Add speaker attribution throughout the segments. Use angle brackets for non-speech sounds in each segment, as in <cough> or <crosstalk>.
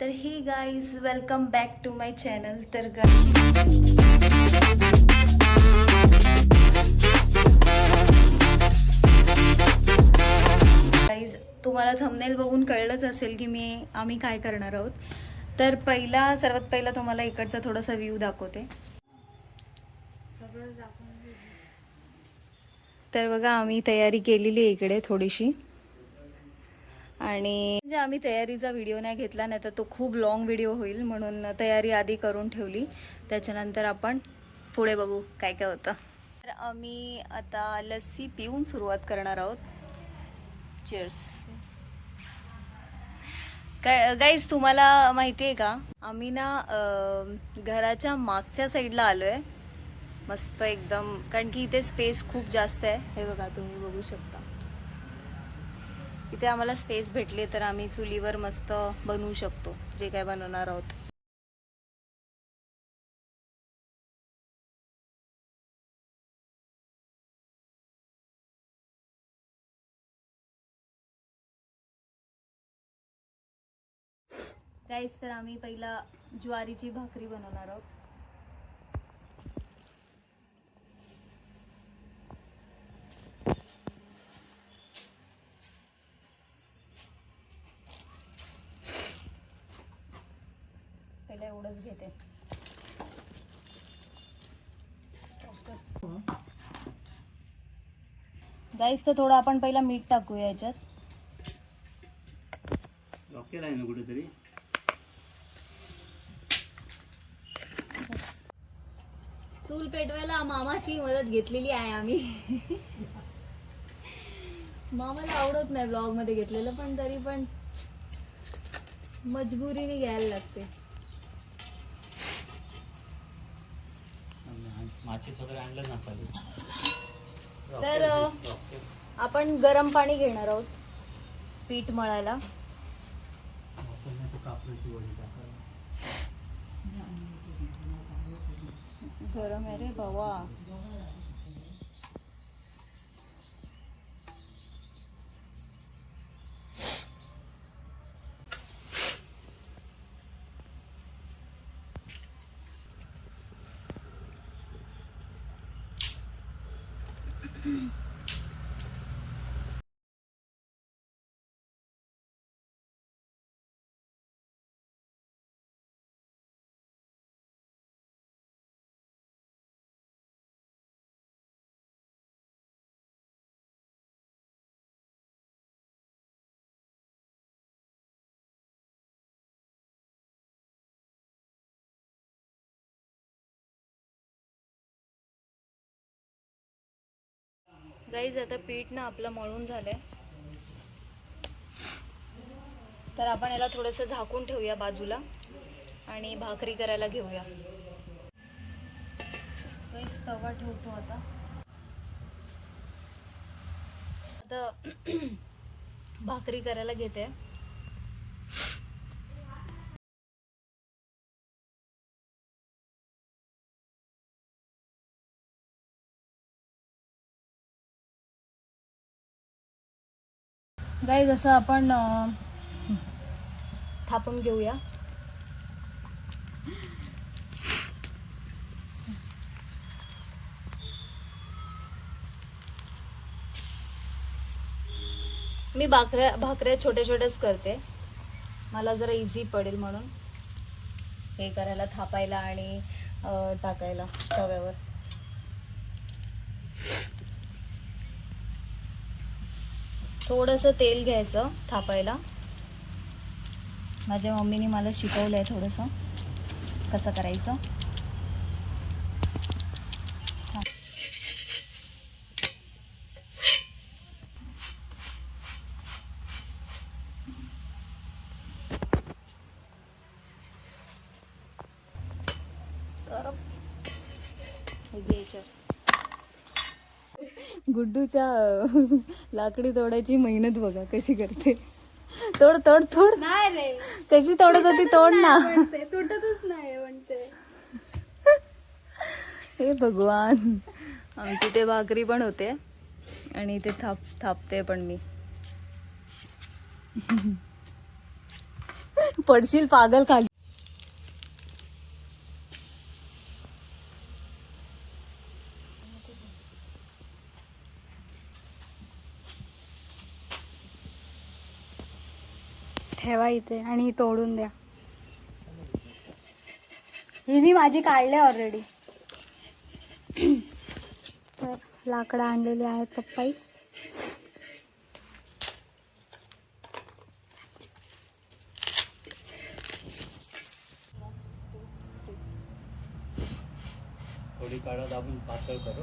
Speaker 1: तर हे guys welcome back to my channel तर गाईज तुम्हाला थंबनेल बघून कळलंच असेल की मी आम्ही काय करणार आहोत. तर पहिला सर्वात पहिला तुम्हाला इकडचा थोडासा व्ह्यू दाखवते. तर बघा आम्ही तयारी केलेली आहे इकडे थोडीशी. आणि म्हणजे आम्ही तयारीचा व्हिडिओ नाही घेतला नाही तर तो खूप लॉंग व्हिडिओ होईल म्हणून तयारी आधी करून ठेवली. त्याच्यानंतर आपण पुढे बघू काय काय होतं. तर आम्ही आता लस्सी पिऊन सुरुवात करणार आहोत. चेअर्स काय गाईज तुम्हाला माहिती आहे का? आम्ही ना घराच्या मागच्या साईडला आलो आहे मस्त एकदम कारण की इथे स्पेस खूप जास्त आहे. हे बघा तुम्ही बघू शकता. इथे आम्हाला स्पेस भेटले तर आम्ही चुलीवर मस्त बनवू शकतो जे काय बनवणार आहोत. काहीच तर आम्ही पहिला ज्वारीची भाकरी बनवणार आहोत पहिला एवढंच घेते गाईस तर थोडं आपण पहिला मीठ टाकूया याच्यात.
Speaker 2: ओके आहे ना कुठेतरी?
Speaker 1: चूल पेटवायला मामाची मदत घेतलेली आहे आम्ही. मामाला आवडत नाही ब्लॉगमध्ये घेतलेलं पण तरी पण मजबुरीने घ्यायला लागते.
Speaker 2: माचीस वगैरे आणलं नसावी
Speaker 1: तर आपण गरम पाणी घेणार आहोत. पीठ मळायला. गरम आहे रे बाबा. गाईज आता पीठ ना आपलं मळून झालंय. तर आपण याला थोडंसं झाकून ठेवूया बाजूला आणि भाकरी करायला घेऊया. गाईज तवा ठेवतो आता. आता <clears throat> भाकरी करायला घेते. गाई जसं आपण थापून घेऊया. मी भाकऱ्या भाकऱ्या छोट्या छोट्याच करते. मला जरा इझी पडेल म्हणून. हे करायला थापायला आणि टाकायला तव्यावर. थोडंसं तेल घ्यायचं थापायला माझ्या मम्मीने मला शिकवलं आहे थोडंसं कसं करायचं हा. तर याच्यात. गुड्डूच्या लाकडी तोडायची मेहनत बघा कशी करते. तोड तोड तोड.
Speaker 3: नाही रे.
Speaker 1: कशी तोडत होती तोड ना.
Speaker 3: तुटतच नाही म्हणते
Speaker 1: हे भगवान. आमची ते भाकरी पण होते आणि ते थाप थापते पण मी. पडशील पागल खाली.
Speaker 3: ठेवा इथे आणि तोडून द्या. हिनी माझी काढले ऑलरेडी तर लाकडं आणलेली आहेत पप्पाई.
Speaker 2: थोडी काढा दाबून पातळ करू.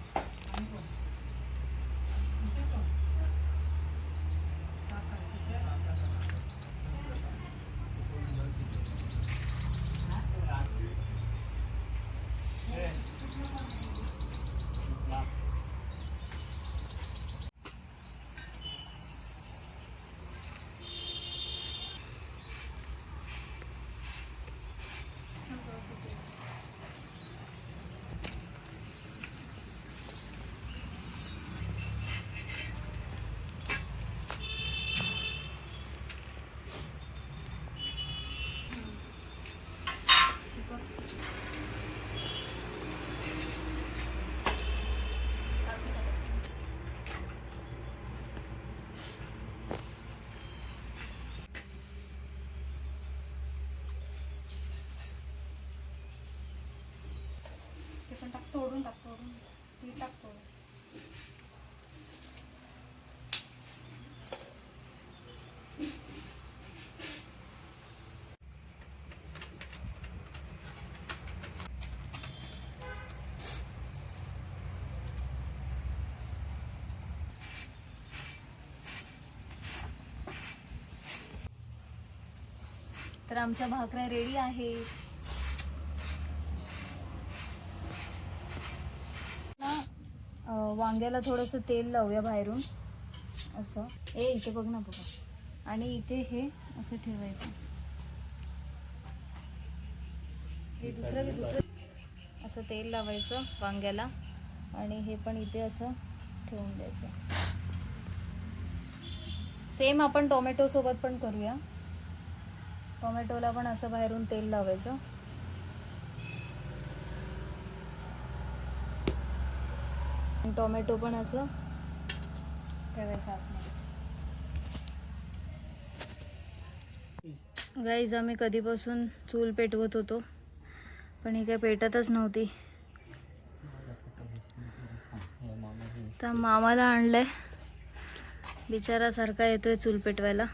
Speaker 3: ते पण टाक तोडून टाक तोडून ती टाक तोडून
Speaker 1: तर आमच्या भाकऱ्या रेडी आहे ना वांग्याला थोडंसं तेल लावूया बाहेरून. असं. ए इथे बघ ना बघा आणि इथे हे असं ठेवायचं. हे दुसरं की दुसरं. असं तेल लावायचं वांग्याला. आणि हे पण इथे असं ठेवून द्यायचं. सेम आपण टोमॅटो सोबत पण करूया. टोमॅटोला पण असं बाहेरून तेल लावायचं. आणि टोमॅटो पण असं ठेवायचं आतमध्ये. गाईज आम्ही कधीपासून चूल पेटवत होतो पण ही काय पेटतच नव्हती. तर मामाला आणलंय. बिचारासारखा येतोय चूल पेटवायला.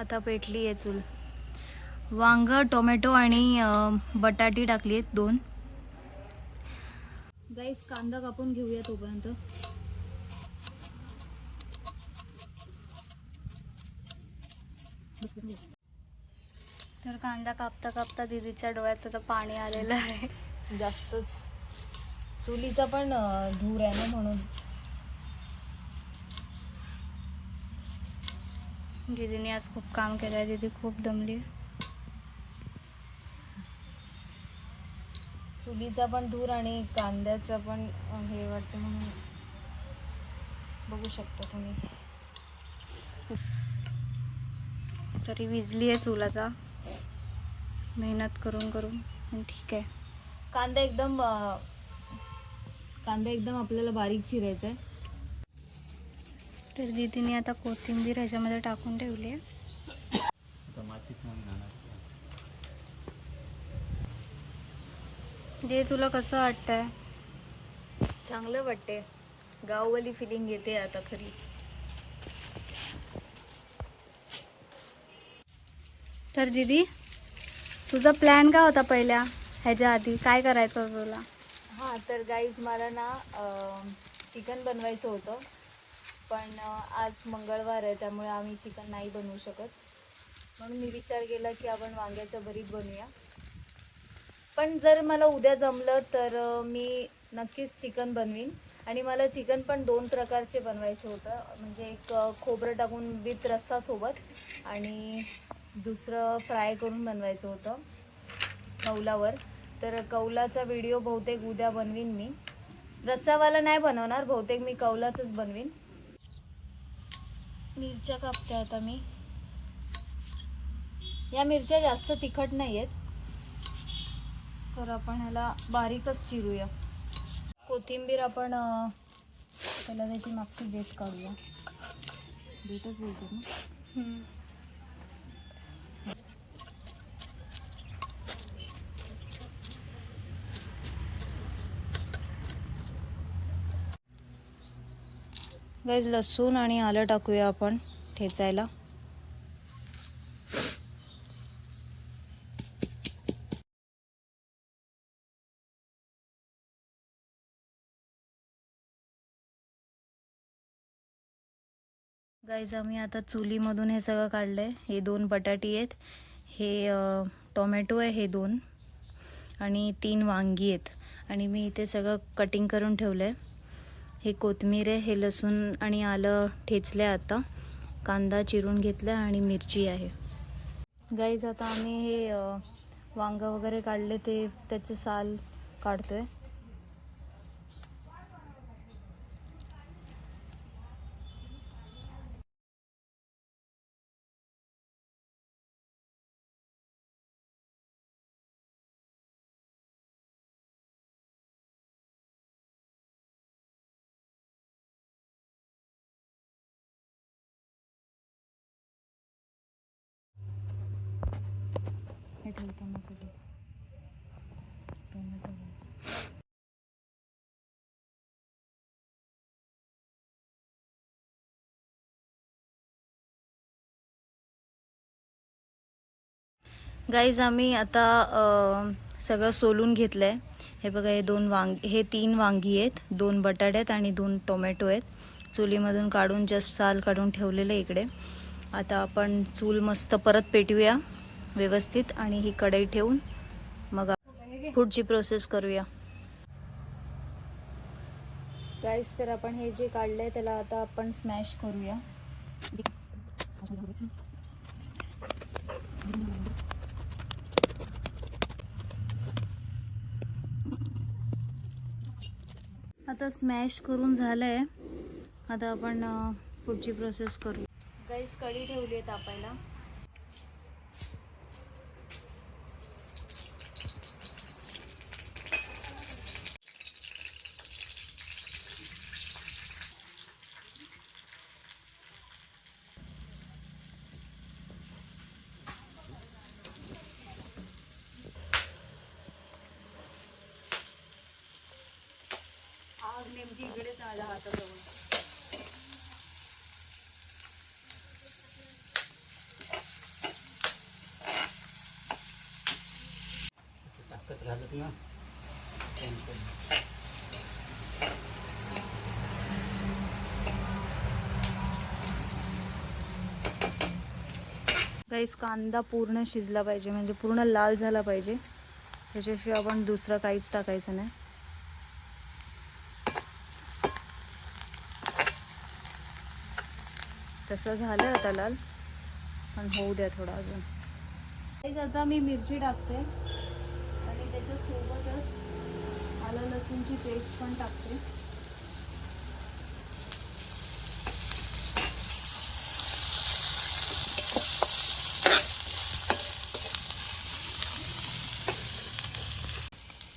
Speaker 1: आता पेटली आहे चूल. वांग टोमॅटो आणि बटाटी टाकली आहेत दोन. गाईस कांदा कापून घेऊया तोपर्यंत.
Speaker 3: तर कांदा कापता कापता दीदीच्या डोळ्यात आता पाणी आलेलं आहे.
Speaker 1: जास्तच. चुलीचा पण धूर आहे ना म्हणून.
Speaker 3: दीदीने आज खूप काम केलं आहे दीदी खूप दमली
Speaker 1: चुलीचा पण धूर आणि कांद्याचा पण हे वाटतं म्हणून बघू शकता तुम्ही.
Speaker 3: तरी विजली आहे चूल आता मेहनत करून करून पण ठीक आहे.
Speaker 1: कांदा एकदम कांदा एकदम आपल्याला बारीक चिरायचा आहे
Speaker 3: तर दीदीने आता कोथिंबीर ह्याच्यामध्ये टाकून ठेवली आहे. दे तुला कसं वाटतंय?
Speaker 1: चांगलं वाटते गाववाली फिलिंग येते आता खरी.
Speaker 3: तर दीदी तुझा प्लॅन काय होता पहिल्या? ह्याच्या आधी काय करायचं तुला?
Speaker 1: हां तर गाईज मला ना चिकन बनवायचं होतं. पण आज मंगळवार आहे त्यामुळे आम्ही चिकन नाही बनवू शकत. म्हणून मी विचार केला की आपण वांग्याचं भरीत बनवूया. पण जर मला उद्या जमलं तर मी नक्कीच चिकन बनवीन. आणि मला चिकन पण दोन प्रकारचे बनवायचे होतं. म्हणजे एक खोबरं टाकून विथ रस्सासोबत आणि दुसरं फ्राय करून बनवायचं होतं कौलावर. तर कौलाचा व्हिडिओ बहुतेक उद्या बनवीन मी. रस्सावाला नाही बनवणार बहुतेक मी कौलाचंच बनवीन. मिरच्या कापते आता मी. या मिरच्या जास्त तिखट नाही आहेत तर आपण ह्याला बारीकच चिरूया. कोथिंबीर आपण त्याला त्याची मागची देठ काढूया. देठच बोलतो ना गाईज लसूण आणि आलं टाकूया आपण ठेचायला. गाईज आम्ही आता चुलीमधून हे सगळं काढलं आहे हे दोन बटाटी आहेत. हे टोमॅटो आहे हे दोन. आणि तीन वांगी आहेत. आणि मी इथे सगळं कटिंग करून ठेवलं आहे हे कोथिंबीर आहे हे लसूण आणि आलं ठेचलं आहे आता. कांदा चिरून घेतला आणि मिरची आहे. गाईज आता आम्ही हे वांगं वगैरे काढले ते त्याचे साल काढतोय. आहे ठेवतो टोमॅटो गाईज आम्ही आता सगळं सोलून घेतलं आहे हे बघा हे दोन वांग हे तीन वांगी आहेत. दोन बटाटे आहेत आणि दोन टोमॅटो आहेत. चुलीमधून काढून जस्ट साल काढून ठेवलेलं इकडे. आता आपण चूल मस्त परत पेटवूया व्यवस्थित आणि ही कढई ठेवून मग पुढची प्रोसेस करूया. गाईज तर आपण हे जे काढलं आहे त्याला आता आपण स्मॅश करूया. आता स्मॅश करून झालं आहे आता आपण पुढची प्रोसेस करू. गाईस कढी ठेवली आहे तापायला आग आला हाताजवळ
Speaker 2: ताकद घालत ना.
Speaker 1: कांदा पूर्ण शिजला पाहिजे म्हणजे पूर्ण लाल झाला पाहिजे. त्याच्याशिवाय आपण दुसरं काहीच टाकायचं नाही. तसं झालं आता लाल. पण होऊ द्या थोडा अजून. आता मी मिरची टाकते. आणि त्याच्यासोबतच आलं लसूणची पेस्ट पण टाकते.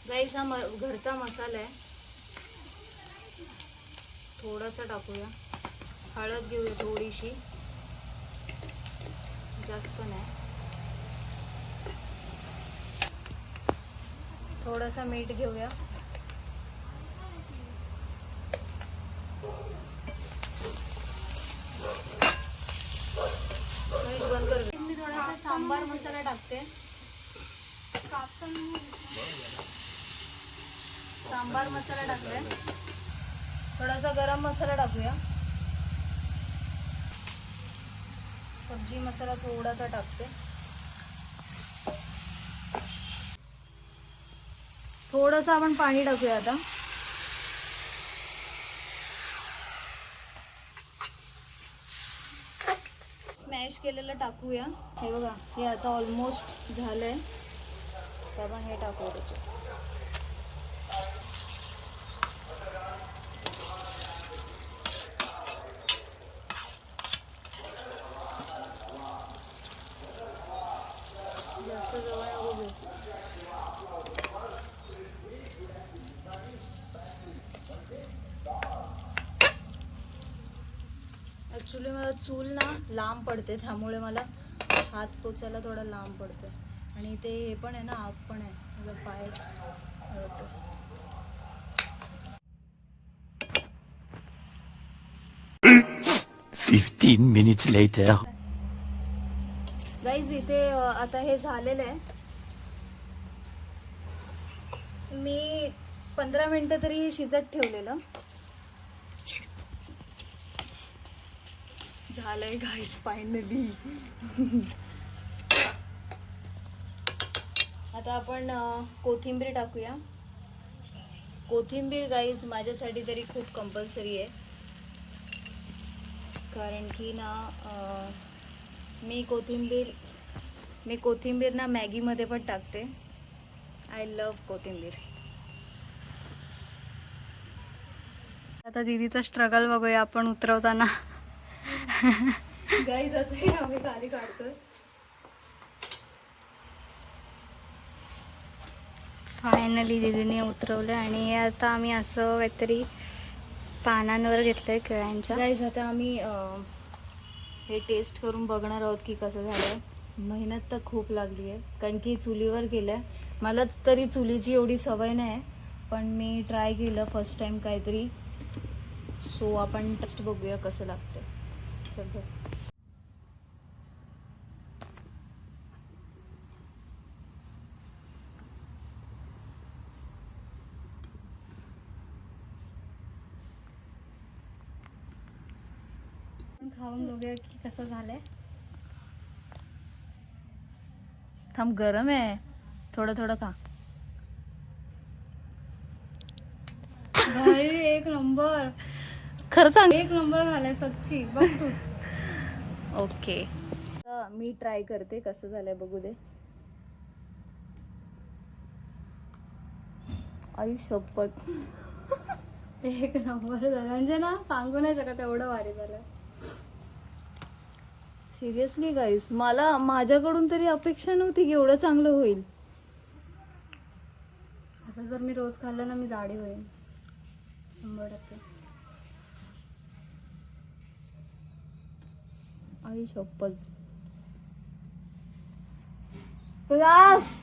Speaker 1: गाईस हा म घरचा मसाला आहे. थोडासा टाकूया. हळद घेऊया थोडीशी. जास्त नाही. थोडासा मीठ घेऊया. गॅस बंद कर. मी थोडासा सांबार मसाला टाकते. सांबार मसाला टाकलाय थोडासा गरम मसाला टाकूया. सब्जी मसाला थोडासा टाकते. थोडंसं आपण पाणी टाकूया आता. स्मॅश केलेलं टाकूया. हे बघा हे आता ऑलमोस्ट झालंय. तर आपण हे टाकू त्याच्यात. जास्त जवळ नको ॲक्च्युली मला चूल ना लांब पडते त्यामुळे मला हात पोचायला थोडा लांब पडते आणि ते हे पण आहे ना आग पण आहे माझा पाय हळतो.
Speaker 4: Fifteen minutes later.
Speaker 1: गाईज इथे आता हे झालेलं आहे. मी पंधरा मिनटं तरी हे शिजत ठेवलेलं. झालंय गाईज फायनली आता आपण कोथिंबीर टाकूया. कोथिंबीर गाईज माझ्यासाठी तरी खूप कंपल्सरी आहे. कारण की ना मी कोथिंबीर मी कोथिंबीर ना मॅगीमध्ये पण टाकते. आय लव कोथिंबीर.
Speaker 3: आता दीदीचा स्ट्रगल बघूया आपण उतरवताना.
Speaker 1: गाईज आता हे आम्ही खाली काढतोय.
Speaker 3: फायनली दीदीने उतरवलं आणि आता आम्ही असं काहीतरी पानांवर घेतलंय केळ्यांच्या.
Speaker 1: गाईज आता आम्ही हे टेस्ट करून बघणार आहोत की कसं झालं मेहनत तर खूप लागली आहे. कारण की चुलीवर केलं आहे मलाच तरी चुलीची एवढी सवय नाही पण मी ट्राय केलं फर्स्ट टाइम काहीतरी. सो आपण टेस्ट बघूया कसं लागतं चल बस.
Speaker 3: खाऊन बघूया की कसं झालंय.
Speaker 1: थांब गरम आहे. थोडं थोडं खा.
Speaker 3: भाई एक नंबर.
Speaker 1: खरं सांग.
Speaker 3: एक नंबर झालाय सच्ची. बघ तूच.
Speaker 1: ओके. मी ट्राय करते कसं झालंय बघू दे. आई शपथ.
Speaker 3: एक नंबर झाला. म्हणजे ना सांगू नाही शकत एवढं भारी झालं.
Speaker 1: सिरियसली गाईस मला माझ्याकडून तरी अपेक्षा नव्हती की एवढं चांगलं होईल.
Speaker 3: असं जर मी रोज खाल्लं ना मी जाडी होईल शंभर टक्के.
Speaker 1: आई शपथ क्लास!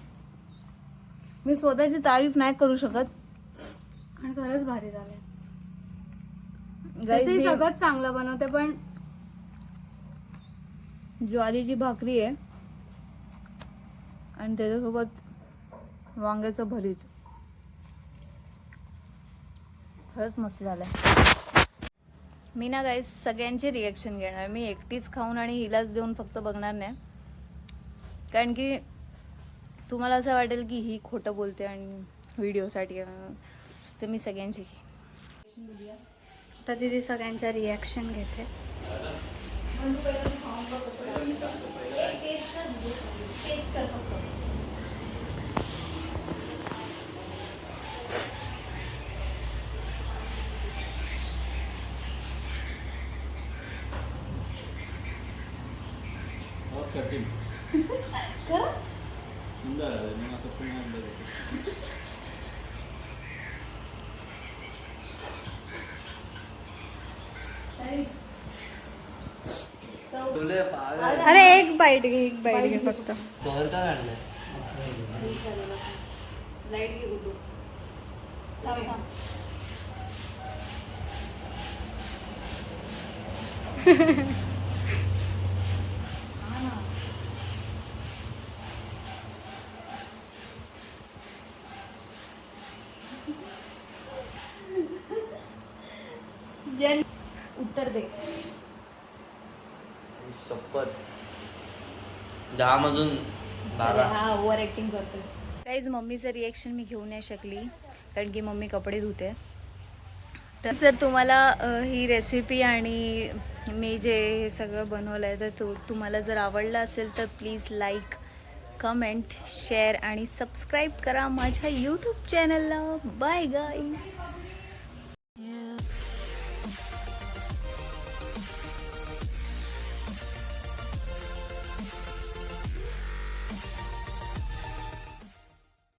Speaker 1: मी स्वतःची तारीफ नाही करू शकत.
Speaker 3: आणि खरंच भारी
Speaker 1: ही
Speaker 3: सगळंच चांगलं बनवते पण
Speaker 1: ज्वारीची भाकरी आहे. आणि त्याच्यासोबत वांग्याचं भरीत. खरंच मस्त झालंय. मी ना गाईस सगळ्यांचे रिॲक्शन घेणार. मी एकटीच खाऊन आणि हिलाच देऊन फक्त बघणार नाही. कारण की तुम्हाला असं वाटेल की ही खोटं बोलते आणि व्हिडिओसाठी तर मी सगळ्यांची. घेईन.
Speaker 3: तर तिथे सगळ्यांच्या रिॲक्शन घेते.
Speaker 2: कठीण
Speaker 3: अरे एक बाईट घे एक बाईट घे फक्त
Speaker 2: कवर का काढलंय?
Speaker 1: लाईट घे गुड्डू थांब
Speaker 2: शपथ दहा मधून बारा
Speaker 1: हा ओव्हर ऍक्टिंग करतो काहीच मम्मीचं रिएक्शन मी घेऊ नाही शकली कारण की मम्मी कपडे धुते. तर सर तुम्हाला ही रेसिपी आणि मी जे हे सगळं बनवलं आहे तर तू तुम्हाला जर आवडलं असेल तर प्लीज लाईक कमेंट शेअर आणि सबस्क्राईब करा माझ्या यूट्यूब चॅनलला बाय गाईज